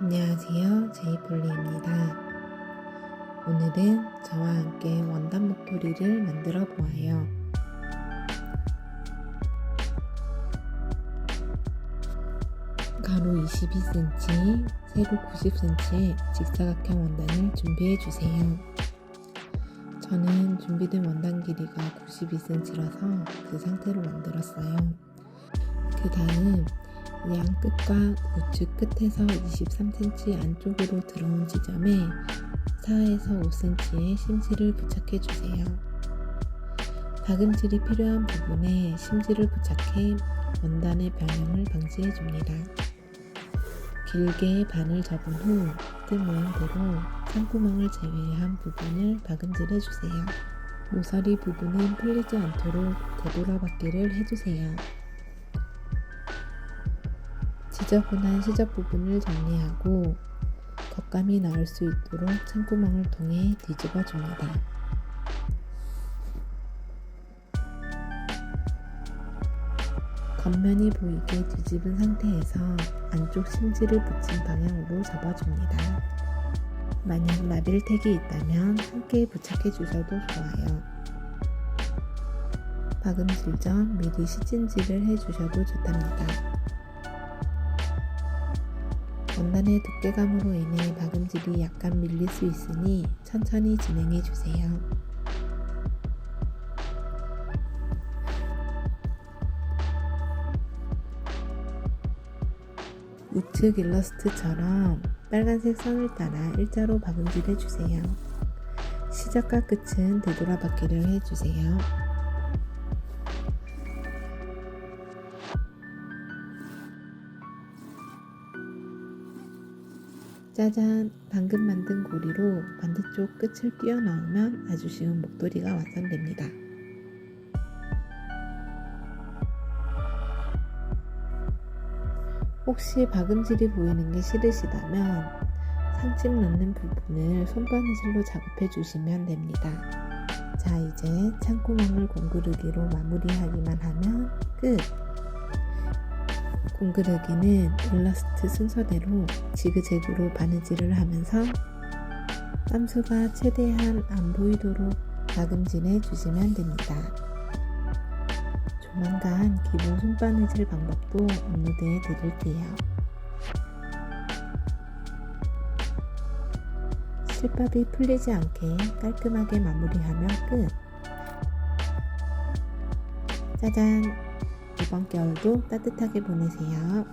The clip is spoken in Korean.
안녕하세요. 제이폴리입니다. 오늘은 저와 함께 원단 목도리를 만들어 보아요. 가로 22cm, 세로 90cm의 직사각형 원단을 준비해 주세요. 저는 준비된 원단 길이가 92cm라서 그 상태로 만들었어요. 그 다음 양 끝과 우측 끝에서 23cm 안쪽으로 들어온 지점에 4에서 5cm의 심지를 부착해 주세요. 다금질이 필요한 부분에 심지를 부착해 원단의 변형을 방지해 줍니다. 길게 반을 접은 후뜻 모양대로 창구멍을 제외한 부분을 박음질해 주세요. 모서리 부분은 풀리지 않도록 되돌아받기를 해주세요. 지저분한 시접 부분을 정리하고 겉감이 나올 수 있도록 창구멍을 통해 뒤집어 줍니다. 겉면이 보이게 뒤집은 상태에서 안쪽 심지를 붙인 방향으로 접어줍니다. 만약 라벨택이 있다면 함께 부착해 주셔도 좋아요. 박음질 전 미리 시즌질을 해주셔도 좋답니다. 원단의 두께감으로 인해 박음질이 약간 밀릴 수 있으니 천천히 진행해 주세요. 우측 일러스트처럼 빨간색 선을 따라 일자로 박음질 해 주세요. 시작과 끝은 되돌아받기를 해주세요. 짜잔! 방금 만든 고리로 반대쪽 끝을 끼워 넣으면 아주 쉬운 목도리가 완성됩니다. 혹시 박음질이 보이는 게 싫으시다면 상집 넣는 부분을 손바느질로 작업해 주시면 됩니다. 자 이제 창구멍을 공그르기로 마무리하기만 하면 끝! 공그르기는 일러스트 순서대로 지그재그로 바느질을 하면서 깜수가 최대한 안 보이도록 다금질해 주시면 됩니다. 조만간 기본 손바느질 방법도 업로드해 드릴게요. 실밥이 풀리지 않게 깔끔하게 마무리하면 끝! 짜잔! 이번 겨울도 따뜻하게 보내세요.